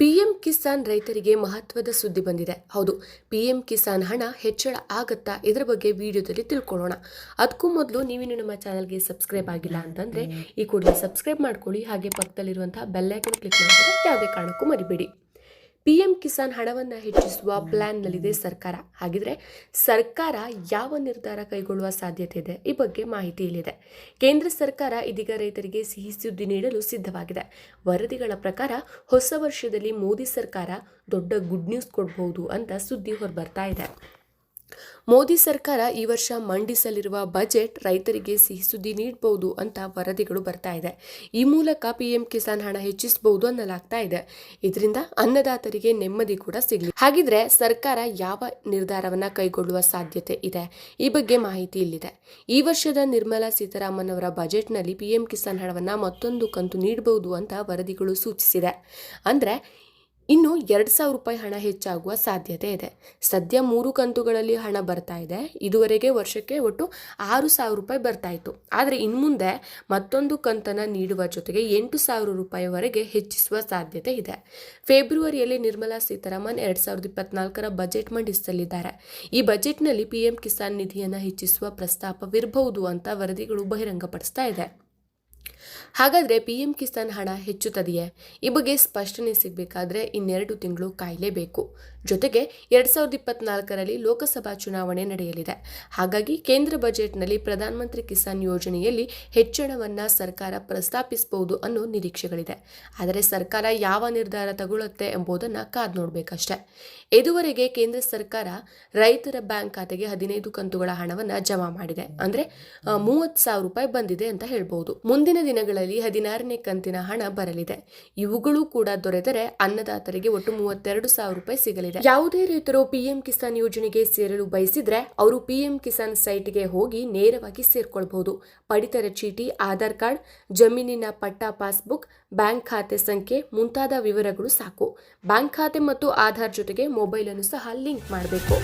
PM Kisan ರೈತರಿಗೆ ಮಹತ್ವದ ಸುದ್ದಿ ಬಂದಿದೆ. ಹೌದು, ಪಿಎಂ ಕಿಸಾನ್ ಹಣ ಹೆಚ್ಚಳ ಆಗತ್ತಾ ಇದರ ಬಗ್ಗೆ ವಿಡಿಯೋದಲ್ಲಿ ತಿಳ್ಕೊಳ್ಳೋಣ. ಅದಕ್ಕೂ ಮೊದಲು ನೀವಿನ್ನು ನಮ್ಮ ಚಾನಲ್ಗೆ ಸಬ್ಸ್ಕ್ರೈಬ್ ಆಗಿಲ್ಲ ಅಂತಂದ್ರೆ ಈ ಕೂಡಲೇ ಸಬ್ಸ್ಕ್ರೈಬ್ ಮಾಡ್ಕೊಳ್ಳಿ. ಹಾಗೆ ಪಕ್ಕದಲ್ಲಿರುವಂತಹ ಬೆಲ್ಲೈಕನ್ ಕ್ಲಿಕ್ ಮಾಡಿದ್ರೆ ಯಾವುದೇ ಕಾರಣಕ್ಕೂ ಮರಿಬೇಡಿ. ಪಿಎಂ ಕಿಸಾನ್ ಹಣವನ್ನು ಹೆಚ್ಚಿಸುವ ಪ್ಲಾನ್ನಲ್ಲಿದೆ ಸರ್ಕಾರ. ಹಾಗಿದ್ರೆ ಸರ್ಕಾರ ಯಾವ ನಿರ್ಧಾರ ಕೈಗೊಳ್ಳುವ ಸಾಧ್ಯತೆ ಇದೆ? ಈ ಬಗ್ಗೆ ಮಾಹಿತಿ ಇಲ್ಲಿದೆ. ಕೇಂದ್ರ ಸರ್ಕಾರ ಇದೀಗ ರೈತರಿಗೆ ಸಿಹಿ ಸುದ್ದಿ ನೀಡಲು ಸಿದ್ಧವಾಗಿದೆ. ವರದಿಗಳ ಪ್ರಕಾರ ಹೊಸ ವರ್ಷದಲ್ಲಿ ಮೋದಿ ಸರ್ಕಾರ ದೊಡ್ಡ ಗುಡ್ ನ್ಯೂಸ್ ಕೊಡಬಹುದು ಅಂತ ಸುದ್ದಿ ಹೊರಬರ್ತಾ ಇದೆ. ಮೋದಿ ಸರ್ಕಾರ ಈ ವರ್ಷ ಮಂಡಿಸಲಿರುವ ಬಜೆಟ್ ರೈತರಿಗೆ ಸಿಹಿ ಸುದ್ದಿ ನೀಡಬಹುದು ಅಂತ ವರದಿಗಳು ಬರ್ತಾ ಇದೆ. ಈ ಮೂಲಕ ಪಿಎಂ ಕಿಸಾನ್ ಹಣ ಹೆಚ್ಚಿಸಬಹುದು ಅನ್ನಲಾಗ್ತಾ ಇದೆ. ಇದರಿಂದ ಅನ್ನದಾತರಿಗೆ ನೆಮ್ಮದಿ ಕೂಡ ಸಿಗಲಿ. ಹಾಗಿದ್ರೆ ಸರ್ಕಾರ ಯಾವ ನಿರ್ಧಾರವನ್ನ ಕೈಗೊಳ್ಳುವ ಸಾಧ್ಯತೆ ಇದೆ? ಈ ಬಗ್ಗೆ ಮಾಹಿತಿ ಇಲ್ಲಿದೆ. ಈ ವರ್ಷದ ನಿರ್ಮಲಾ ಸೀತಾರಾಮನ್ ಅವರ ಬಜೆಟ್ನಲ್ಲಿ ಪಿಎಂ ಕಿಸಾನ್ ಹಣವನ್ನ ಮತ್ತೊಂದು ಕಂತು ನೀಡಬಹುದು ಅಂತ ವರದಿಗಳು ಸೂಚಿಸಿದೆ. ಅಂದ್ರೆ ಇನ್ನು ಎರಡು ಸಾವಿರ ರೂಪಾಯಿ ಹಣ ಹೆಚ್ಚಾಗುವ ಸಾಧ್ಯತೆ ಇದೆ. ಸದ್ಯ ಮೂರು ಕಂತುಗಳಲ್ಲಿ ಹಣ ಬರ್ತಾ ಇದೆ. ಇದುವರೆಗೆ ವರ್ಷಕ್ಕೆ ಒಟ್ಟು ಆರು ಸಾವಿರ ರೂಪಾಯಿ ಬರ್ತಾ ಇತ್ತು. ಆದರೆ ಇನ್ನು ಮುಂದೆ ಮತ್ತೊಂದು ಕಂತನ್ನು ನೀಡುವ ಜೊತೆಗೆ ಎಂಟು ಸಾವಿರ ರೂಪಾಯಿವರೆಗೆ ಹೆಚ್ಚಿಸುವ ಸಾಧ್ಯತೆ ಇದೆ. ಫೆಬ್ರವರಿಯಲ್ಲಿ ನಿರ್ಮಲಾ ಸೀತಾರಾಮನ್ ಎರಡು ಸಾವಿರದ ಇಪ್ಪತ್ನಾಲ್ಕರ ಬಜೆಟ್ ಮಂಡಿಸಲಿದ್ದಾರೆ. ಈ ಬಜೆಟ್ನಲ್ಲಿ ಪಿಎಂ ಕಿಸಾನ್ ನಿಧಿಯನ್ನು ಹೆಚ್ಚಿಸುವ ಪ್ರಸ್ತಾಪವಿರಬಹುದು ಅಂತ ವರದಿಗಳು ಬಹಿರಂಗಪಡಿಸ್ತಾ ಇದೆ. ಹಾಗಾದರೆ ಪಿ ಎಂ ಕಿಸಾನ್ ಹಣ ಹೆಚ್ಚುತ್ತದೆಯೇ? ಈ ಬಗ್ಗೆ ಸ್ಪಷ್ಟನೆ ಸಿಗಬೇಕಾದ್ರೆ ಇನ್ನೆರಡು ತಿಂಗಳು ಕಾಯಲೇಬೇಕು ಜೊತೆಗೆ ಎರಡು ಸಾವಿರದ ಇಪ್ಪತ್ನಾಲ್ಕರಲ್ಲಿ ಲೋಕಸಭಾ ಚುನಾವಣೆ ನಡೆಯಲಿದೆ. ಹಾಗಾಗಿ ಕೇಂದ್ರ ಬಜೆಟ್ನಲ್ಲಿ ಪ್ರಧಾನಮಂತ್ರಿ ಕಿಸಾನ್ ಯೋಜನೆಯಲ್ಲಿ ಹೆಚ್ಚಳವನ್ನು ಸರ್ಕಾರ ಪ್ರಸ್ತಾಪಿಸಬಹುದು ಅನ್ನೋ ನಿರೀಕ್ಷೆಗಳಿದೆ. ಆದರೆ ಸರ್ಕಾರ ಯಾವ ನಿರ್ಧಾರ ತಗೊಳ್ಳುತ್ತೆ ಎಂಬುದನ್ನು ಕಾದು ನೋಡಬೇಕಷ್ಟೆ. ಇದುವರೆಗೆ ಕೇಂದ್ರ ಸರ್ಕಾರ ರೈತರ ಬ್ಯಾಂಕ್ ಖಾತೆಗೆ ಹದಿನೈದು ಕಂತುಗಳ ಹಣವನ್ನು ಜಮಾ ಮಾಡಿದೆ. ಅಂದರೆ ಮೂವತ್ತು ಸಾವಿರ ರೂಪಾಯಿ ಬಂದಿದೆ ಅಂತ ಹೇಳ್ಬೋದು. ಮುಂದಿನ ದಿನಗಳಲ್ಲಿ ಹದಿನಾರನೇ ಕಂತಿನ ಹಣ ಬರಲಿದೆ. ಇವುಗಳು ಕೂಡ ದೊರೆತರೆ ಅನ್ನದಾತರಿಗೆ ಒಟ್ಟು ಮೂವತ್ತೆರಡು ಸಾವಿರ ರೂಪಾಯಿ ಸಿಗಲಿದೆ. ಯಾವುದೇ ರೈತರು ಪಿಎಂ ಕಿಸಾನ್ ಯೋಜನೆಗೆ ಸೇರಲು ಬಯಸಿದ್ರೆ ಅವರು ಪಿಎಂ ಕಿಸಾನ್ ಸೈಟ್ಗೆ ಹೋಗಿ ನೇರವಾಗಿ ಸೇರ್ಕೊಳ್ಬಹುದು. ಪಡಿತರ ಚೀಟಿ, ಆಧಾರ್ ಕಾರ್ಡ್, ಜಮೀನಿನ ಪಟ್ಟ ಪಾಸ್ಬುಕ್, ಬ್ಯಾಂಕ್ ಖಾತೆ ಸಂಖ್ಯೆ ಮುಂತಾದ ವಿವರಗಳು ಸಾಕು. ಬ್ಯಾಂಕ್ ಖಾತೆ ಮತ್ತು ಆಧಾರ್ ಜೊತೆಗೆ ಮೊಬೈಲ್ ಅನ್ನು ಸಹ ಲಿಂಕ್ ಮಾಡಬೇಕು.